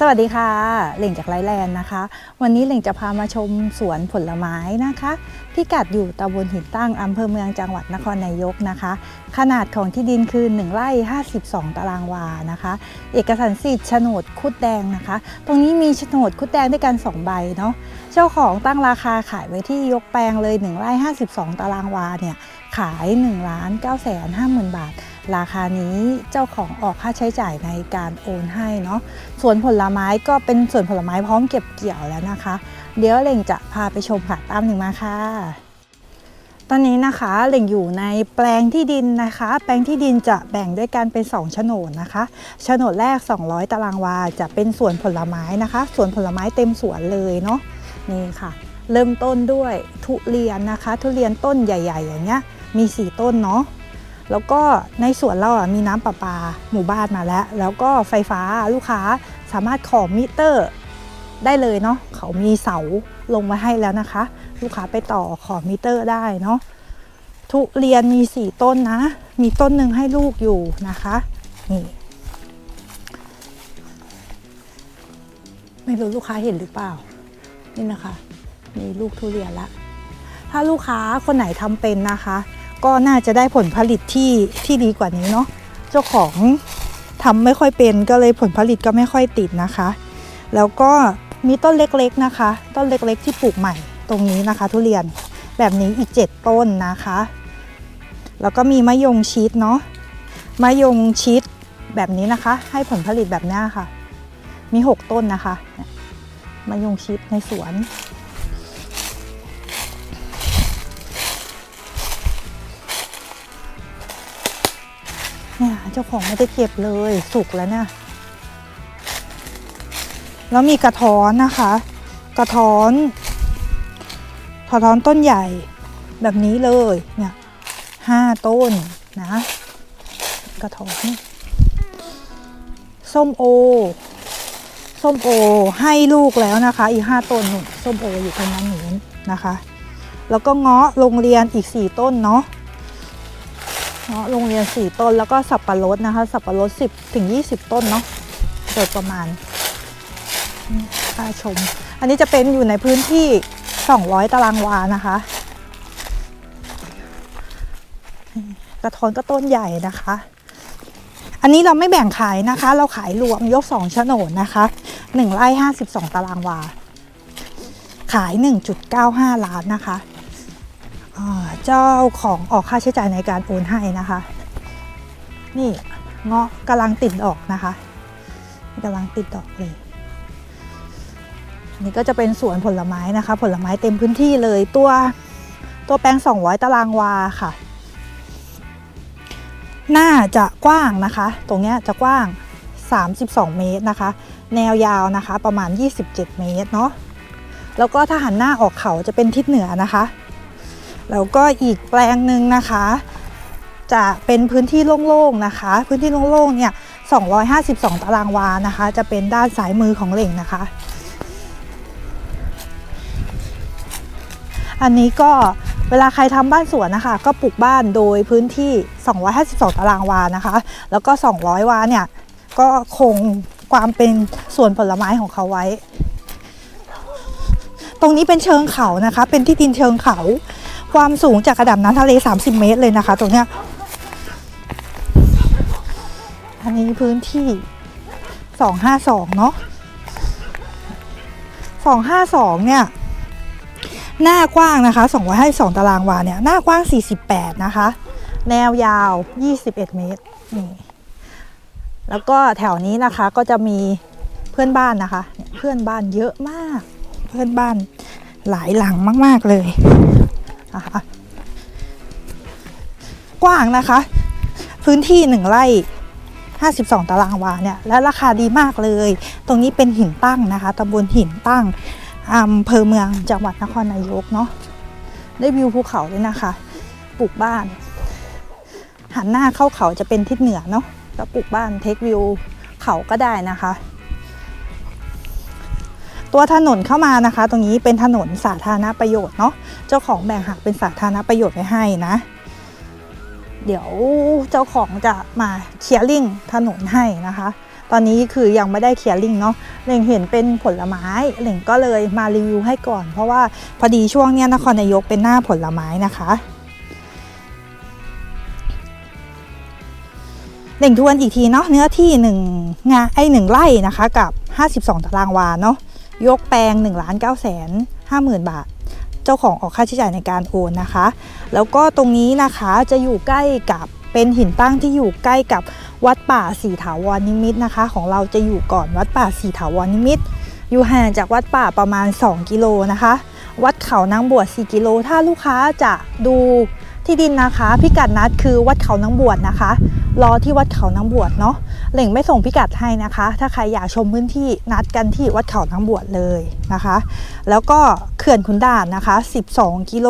สวัสดีค่ะเหล่งจากไลแลนด์นะคะ วันนี้เหล่งจะพามาชมสวนผลไม้นะคะพิกัดอยู่ตำบลหินตั้งอำเภอเมืองจังหวัดนครนายกนะคะ ขนาดของที่ดินคือ1ไร่52 ตารางวานะคะ เอกสารสิทธิ์โฉนดคุดแดงนะคะ ตรงนี้มีโฉนดคุดแดงด้วยกัน2ใบเนาะเจ้าของตั้งราคาขายไว้ที่ยกแปลงเลย1ไร่52 ตารางวาเนี่ยขาย1ล้าน9แสน5หมื่นบาท ราคานี้เจ้าของออกค่าใช้จ่ายในการโอนให้เนาะสวนผลไม้ก็เป็นสวนผลไม้พร้อมเก็บเกี่ยวแล้วนะคะ เดี๋ยวเล่งจะพาไปชมค่ะตามหนึ่งมาค่ะ ตอนนี้นะคะเหล่งอยู่ในแปลงที่ดินนะคะ แปลงที่ดินจะแบ่งด้วยกันเป็น2โฉนดนะคะโฉนดแรก 200 ตารางวาจะเป็นสวนผลไม้นะคะสวนผลไม้เต็มสวนเลยเนาะนี่ค่ะ เริ่มต้นด้วยทุเรียนนะคะ ทุเรียนต้นใหญ่ ๆ อย่างเงี้ยมี 4 ต้นเนาะ แล้วก็ในสวนเราอะมีน้ำประปาหมู่บ้านมาแล้ว แล้วก็ไฟฟ้าลูกค้าสามารถขอมิเตอร์ได้เลยเนาะเขามีเสาลงมาให้แล้วนะคะ ลูกค้าไปต่อขอมิเตอร์ได้เนาะทุเรียนมี 4 ต้นนะ มีต้นหนึ่งให้ลูกอยู่นะคะนี่ไม่รู้ลูกค้าเห็นหรือเปล่า นี่นะคะ มีลูกทุเรียนละ ถ้าลูกค้าคนไหนทำเป็นนะคะ ก็น่าจะได้ผลผลิตที่ที่ดีกว่านี้เนาะเจ้าของทำไม่ค่อยเป็นก็เลยผลผลิตก็ไม่ค่อยติดนะคะ แล้วก็มีต้นเล็กๆนะคะ ต้นเล็กๆที่ปลูกใหม่ตรงนี้นะคะ ทุเรียนแบบนี้อีก 7 ต้นนะคะ แล้วก็มีมะยงชิดเนาะมะยงชิดแบบนี้นะคะ ให้ผลผลิตแบบนี้ค่ะ มี 6 ต้นนะคะมะยงชิดในสวน เนี่ยเจ้าของไม่ได้เก็บเลยสุกแล้วเนี่ยแล้วมีกระท้อนนะคะ กระท้อนกระท้อนต้นใหญ่แบบนี้เลยเนี่ยห้าต้นนะ กระท้อนส้มโอ ส้มโอให้ลูกแล้วนะคะ อีกห้าต้นหนุนส้มโออยู่ตรงนั้นหนุนนะคะ แล้วก็เงาะโรงเรียนอีกสี่ต้นเนาะ เงาะโรงเรียน 4 ต้นแล้วก็สับปะรดนะคะ สับปะรด 10 ถึง 20 ต้นเนาะโดยประมาณนี่ค่าชม อันนี้จะเป็นอยู่ในพื้นที่ 200 ตารางวานะคะ กระท้อนก็ต้นใหญ่นะคะ อันนี้เราไม่แบ่งขายนะคะ เราขายรวมยก2โฉนดนะคะ1ไร่52 ตารางวา ขาย 1.95 ล้านนะคะ เจ้าของออกค่าใช้จ่ายในการโอนให้นะคะ นี่เงาะกำลังติดดอกนะคะกำลังติดดอกเลยนี่ก็จะเป็นสวนผลไม้นะคะ ผลไม้เต็มพื้นที่เลยตัวตัวแปลง 200 ตารางวาค่ะ หน่าจะกว้างนะคะ ตรงเนี้ยจะกว้าง 32 เมตรนะคะ แนวยาวนะคะประมาณ 27 เมตรเนาะแล้วก็ถ้าหันหน้าออกเขาจะเป็นทิศเหนือนะคะ แล้วก็อีกแปลงหนึ่งนะคะ จะเป็นพื้นที่โล่งๆนะคะ พื้นที่โล่งๆเนี่ย 252 ตารางวานะคะ จะเป็นด้านซ้ายมือของเหล่งนะคะ อันนี้ก็เวลาใครทำบ้านสวนนะคะ ก็ปลูกบ้านโดยพื้นที่ 252 ตารางวานะคะ แล้วก็ 200 วาเนี่ย ก็คงความเป็นสวนผลไม้ของเขาไว้ ตรงนี้เป็นเชิงเขานะคะ เป็นที่ดินเชิงเขา ความสูงจากระดับน้ำทะเล 30 เมตรเลยนะคะ ตรงเนี้ยอันนี้พื้นที่ 252 เนาะ252 เนี่ย หน้ากว้างนะคะ252ตารางวาเนี่ย หน้ากว้าง 48 นะคะ แนวยาว 21 เมตร นี่ แล้วก็แถวนี้นะคะก็จะมีเพื่อนบ้านนะคะเนี่ยเพื่อนบ้านเยอะมาก เพื่อนบ้านหลายหลังมาก ๆ เลย นะคะ กว้างนะคะ พื้นที่หนึ่งไร่52 ตารางวาเนี่ยและราคาดีมากเลย ตรงนี้เป็นหินตั้งนะคะตำบลหินตั้งอำเภอเมืองจังหวัดนครนายกเนาะได้วิวภูเขาด้วยนะคะ ปลูกบ้าน หันหน้าเข้าเขาจะเป็นทิศเหนือเนาะแล้วปลูกบ้านเทควิวเขาก็ได้นะคะ ตัวถนนเข้ามานะคะ ตรงนี้เป็นถนนสาธารณประโยชน์เนาะเจ้าของแบ่งหักเป็นสาธารณประโยชน์ไว้ให้นะ เดี๋ยวเจ้าของจะมาเคลียร์ลิงถนนให้นะคะ ตอนนี้คือยังไม่ได้เคลียร์ลิงเนาะเหล่งเห็นเป็นผลไม้เหล่งก็เลยมารีวิวให้ก่อน เพราะว่าพอดีช่วงเนี้ยนครนายกเป็นหน้าผลไม้นะคะเหล่งทวนอีกทีเนาะเนื้อที่หนึ่งงาไอหนึ่งไร่นะคะกับ 52 ตารางวาเนาะ ยกแปลง1ล้าน9แสน5หมื่นบาท เจ้าของออกค่าใช้จ่ายในการโอนนะคะ แล้วก็ตรงนี้นะคะจะอยู่ใกล้กับเป็นหินตั้งที่อยู่ใกล้กับวัดป่าสีถาวรนิมิตนะคะ ของเราจะอยู่ก่อนวัดป่าสีถาวรนิมิต อยู่ห่างจากวัดป่าประมาณ 2 กิโลนะคะ วัดเขานางบวช 4 กิโล ถ้าลูกค้าจะดู ที่ดินนะคะพิกัดนัดคือวัดเขานางบวชนะคะรอที่วัดเขานางบวชเนาะเหล่งไม่ส่งพิกัดให้นะคะ ถ้าใครอยากชมพื้นที่นัดกันที่วัดเขานางบวชเลยนะคะ แล้วก็เขื่อนขุนด่านนะคะ 12 กิโล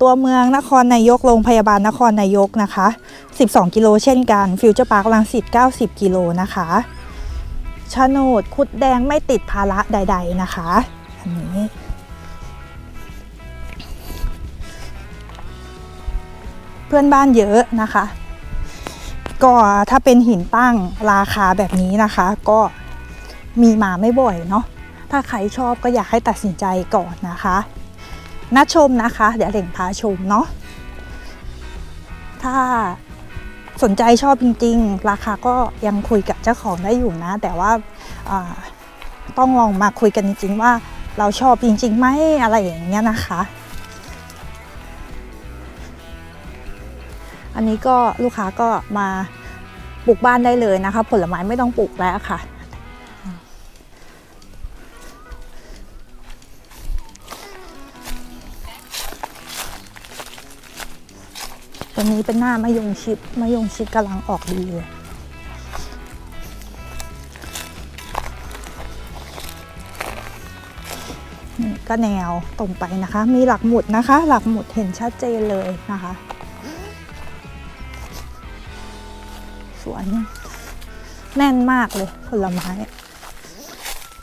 ตัวเมืองนครนายกโรงพยาบาลนครนายกนะคะ 12 กิโลเช่นกันฟิวเจอร์พาร์คลังสิต90 กิโลนะคะโฉนดคุดแดงไม่ติดภาระใด ๆ นะคะอันนี้ เพื่อนบ้านเยอะนะคะ ก็ถ้าเป็นหินตั้งราคาแบบนี้นะคะ ก็มีมาไม่บ่อยเนาะถ้าใครชอบก็อยากให้ตัดสินใจก่อนนะคะนัดชมนะคะ เดี๋ยวเหล่งพาชมเนาะถ้าสนใจชอบจริง ๆ ราคาก็ยังคุยกับเจ้าของได้อยู่นะ แต่ว่าอ่าต้องลองมาคุยกันจริง ๆ ว่าเราชอบจริงๆไหมอะไรอย่างเงี้ยนะคะ อันนี้ก็ลูกค้าก็มาปลูกบ้านได้เลยนะคะ ผลไม้ไม่ต้องปลูกแล้วค่ะ ตัวนี้เป็นหน้ามะยงชิดมะยงชิดกำลังออกดีเลยก็แนวตรงไปนะคะ มีหลักหมุดนะคะ หลักหมุดเห็นชัดเจนเลยนะคะ แน่นมากเลยผลไม้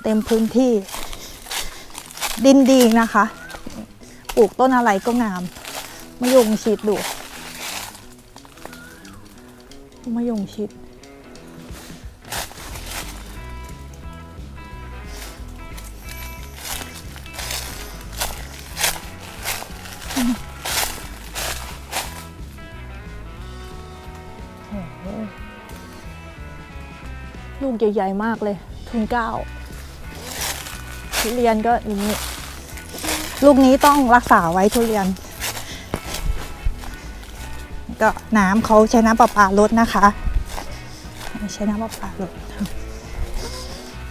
เต็มพื้นที่ ดินดีนะคะ ปลูกต้นอะไรก็งามมะยงชิดดูมะยงชิด กใหญ่ๆมากเลย ทุนเก้าทุเรียนก็อย่างนี้ ลูกนี้ต้องรักษาไว้ทุเรียน ก็น้ำเขาใช้น้ำประปาลดนะคะใช้น้ำประปาลด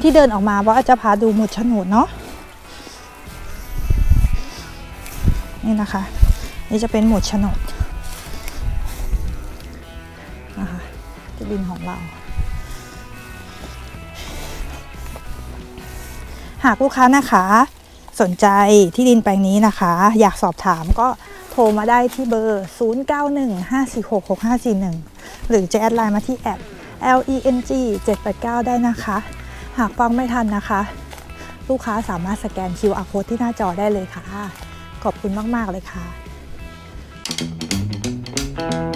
ที่เดินออกมาว่าจะพาดูหมุดฉนดเนาะนี่นะคะ นี่จะเป็นหมุดฉนดนะคะที่ดินของเรา หากลูกค้านะคะ สนใจที่ดินแปลงนี้นะคะ อยากสอบถามก็โทรมาได้ที่เบอร์ 0915466541 หรือจะแอดไลน์มาที่แอด leng 789 ได้นะคะ หากฟังไม่ทันนะคะ ลูกค้าสามารถสแกน QR code ที่หน้าจอได้เลยค่ะ ขอบคุณมาก ๆ เลยค่ะ thank you